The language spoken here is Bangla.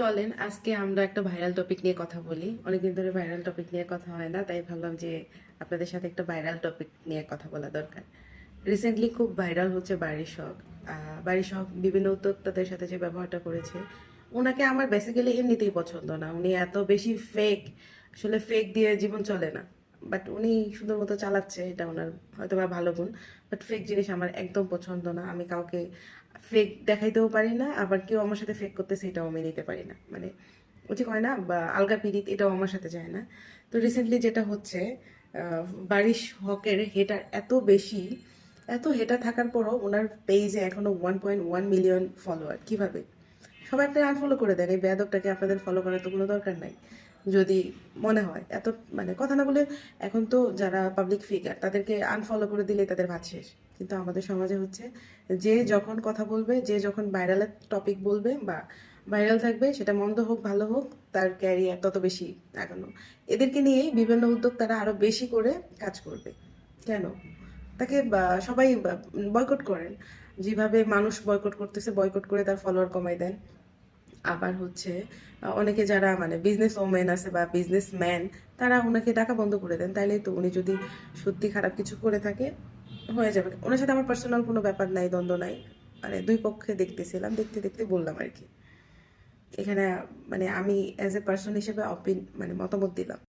চলেন, আজকে আমরা একটা ভাইরাল টপিক নিয়ে কথা বলি। অনেকদিন ধরে ভাইরাল টপিক নিয়ে কথা হয় না, তাই ভাবলাম যে আপনাদের সাথে একটা ভাইরাল টপিক নিয়ে কথা বলা দরকার। রিসেন্টলি খুব ভাইরাল হচ্ছে বাড়ির শখ। বাড়ির শখ বিভিন্ন উদ্যোক্তাদের সাথে যে ব্যবহারটা করেছে, ওনাকে আমার বেসিক্যালি এমনিতেই পছন্দ না। উনি এত বেশি ফেক আসলে ফেক দিয়ে জীবন চলে না। বাট উনি সুন্দর মতো চালাচ্ছে এটা ওনার হয়তো বা ভালো গুণ। বাট ফেক জিনিস আমার একদম পছন্দ না। আমি কাউকে ফেক দেখাইতেও পারি না আবার কেউ আমার সাথে ফেক করতেছে এটাও আমি নিতে পারি না। মানে ওই যে কয় না বা আলগা পিড়িত এটাও আমার সাথে যায় না। তো রিসেন্টলি যেটা হচ্ছে বারিশ হকের হেটার এত বেশি এত হেটার থাকার পরও ওনার পেজে এখনও one point one million follower কীভাবে? সবাই আপনি আনফলো করে দেন এই বেয়াদবটাকে আপনাদের ফলো করার তো কোনো দরকার নাই? যদি মনে হয়, এত মানে কথা না বলে এখন তো যারা পাবলিক ফিগার তাদেরকে আনফলো করে দিলে তাদের ভাত শেষ। কিন্তু আমাদের সমাজে হচ্ছে, যে যখন কথা বলবে, যে যখন ভাইরালের টপিক বলবে বা ভাইরাল থাকবে, সেটা মন্দ হোক, ভালো হোক, তার ক্যারিয়ার তত বেশি আগানো। এদেরকে নিয়েই বিভিন্ন উদ্যোগ তারা আরও বেশি করে কাজ করবে। কেন? তাকে সবাই বয়কট করেন। যেভাবে মানুষ বয়কট করতেছে বয়কট করে তার ফলোয়ার কমাই দেন। আবার হচ্ছে, অনেকে যারা মানে বিজনেস ওমেন আছে বা বিজনেস ম্যান তারা ওনাকে টাকা বন্ধ করে দেন। তাইলে তো উনি যদি সত্যি খারাপ কিছু করে থাকে, হয়ে যাবে। ওনার সাথে আমার পার্সোনাল কোনো ব্যাপার নাই, দ্বন্দ্ব নাই। মানে দুই পক্ষে দেখতেছিলাম, দেখতে দেখতে বললাম আর কি। এখানে মানে আমি অ্যাজ এ পার্সন হিসেবে অপিন মানে মতামত দিলাম।